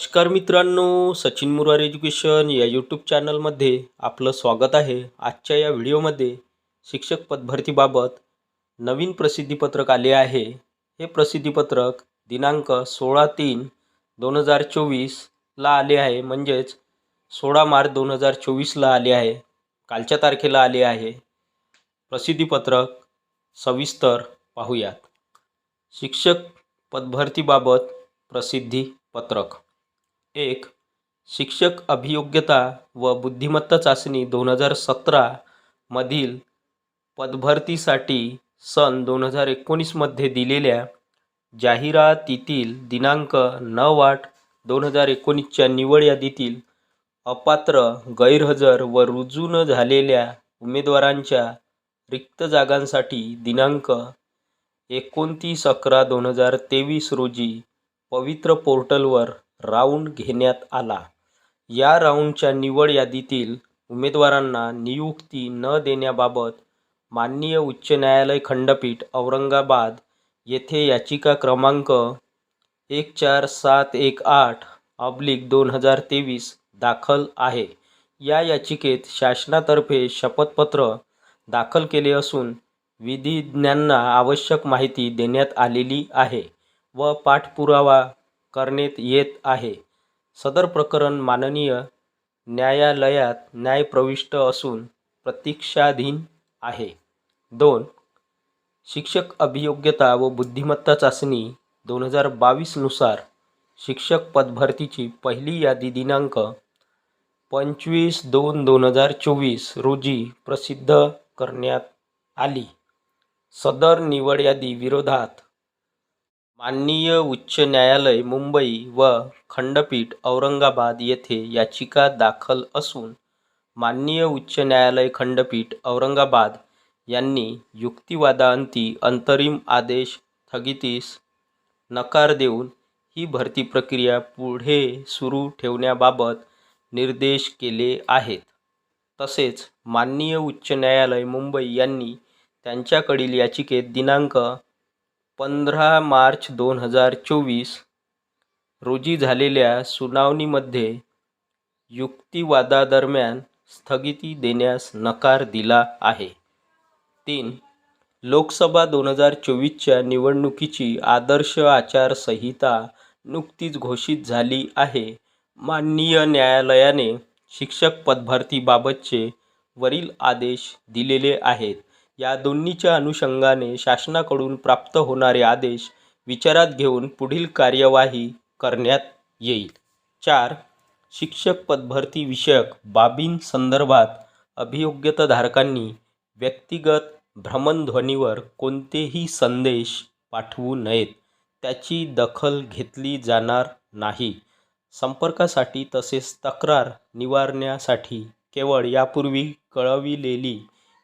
नमस्कार मित्रांनो सचिन मुरार एज्युकेशन या यूट्यूब चॅनलमध्ये आपलं स्वागत आहे. आजच्या या व्हिडिओमध्ये शिक्षक पदभरतीबाबत नवीन प्रसिद्धीपत्रक आले आहे. हे प्रसिद्धीपत्रक दिनांक सोळा तीन दोन हजार चोवीसला आले आहे. म्हणजेच सोळा मार्च दोन हजार चोवीसला आले आहे. कालच्या तारखेला आले आहे. प्रसिद्धीपत्रक सविस्तर पाहूयात. शिक्षक पदभरतीबाबत प्रसिद्धी पत्रक एक शिक्षक अभियोग्यता व बुद्धिमत्ता चाचणी दोन हजार सतरामधील पदभरतीसाठी सन दोन हजार एकोणीसमध्ये दिलेल्या जाहिरातीतील दिनांक नऊ आठ दोन हजार एकोणीसच्या निवड यादीतील अपात्र गैरहजर व रुजू न झालेल्या उमेदवारांच्या रिक्त जागांसाठी दिनांक एकोणतीस अकरा दोन हजार तेवीस रोजी पवित्र पोर्टलवर राऊंड घेण्यात आला. या राऊंडच्या निवड यादीतील उमेदवारांना नियुक्ती न देण्याबाबत माननीय उच्च न्यायालय खंडपीठ औरंगाबाद येथे याचिका क्रमांक एक चार सात एक आठ ऑब्लिक दोन हजार तेवीस दाखल आहे. या याचिकेत शासनातर्फे शपथपत्र दाखल केले असून विधिज्ञांना आवश्यक माहिती देण्यात आलेली आहे व पाठपुरावा करण्यात येत आहे. सदर प्रकरण माननीय न्यायालयात न्यायप्रविष्ट असून प्रतीक्षाधीन आहे. दोन शिक्षक अभियोग्यता व बुद्धिमत्ता चाचणी दोन हजार बावीसनुसार शिक्षक पदभरतीची पहिली यादी दिनांक पंचवीस दोन दोन हजार चोवीस रोजी प्रसिद्ध करण्यात आली. सदर निवड यादी विरोधात माननीय उच्च न्यायालय मुंबई व खंडपीठ औरंगाबाद येथे याचिका दाखल असून माननीय उच्च न्यायालय खंडपीठ औरंगाबाद यांनी युक्तिवादांती अंतरिम आदेश स्थगितीस नकार देऊन ही भरती प्रक्रिया पुढे सुरू ठेवण्याबाबत निर्देश केले आहेत. तसेच माननीय उच्च न्यायालय मुंबई यांनी त्यांच्याकडील याचिकेत दिनांक पंधरा मार्च दोन हजार चोवीस रोजी झालेल्या सुनावणीमध्ये युक्तिवादादरम्यान स्थगिती देण्यास नकार दिला आहे. तीन लोकसभा दोन हजार चोवीसच्या निवडणुकीची आदर्श आचारसंहिता नुकतीच घोषित झाली आहे. माननीय न्यायालयाने शिक्षक पदभरतीबाबतचे वरील आदेश दिलेले आहेत. या दोन्हीच्या अनुषंगाने शासनाकडून प्राप्त होणारे आदेश विचारात घेऊन पुढील कार्यवाही करण्यात येईल. चार. शिक्षक पदभरती विषयक बाबींसंदर्भात अभियोग्यताधारकांनी व्यक्तिगत भ्रमणध्वनीवर कोणतेही संदेश पाठवू नयेत. त्याची दखल घेतली जाणार नाही. संपर्कासाठी तसेच तक्रार निवारण्यासाठी केवळ यापूर्वी कळविलेली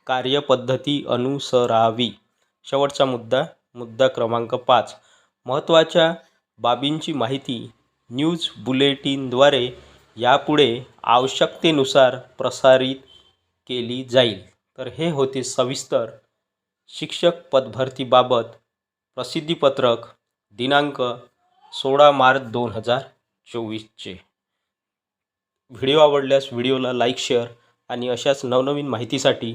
कार्यपद्धती अनुसरावी. शेवटचा मुद्दा मुद्दा क्रमांक पाच. महत्त्वाच्या बाबींची माहिती न्यूज बुलेटिनद्वारे यापुढे आवश्यकतेनुसार प्रसारित केली जाईल. तर हे होते सविस्तर शिक्षक पदभरतीबाबत प्रसिद्धीपत्रक दिनांक सोळा मार्च दोन हजार चोवीसचे. व्हिडिओ आवडल्यास व्हिडिओला लाईक शेअर आणि अशाच नवनवीन माहितीसाठी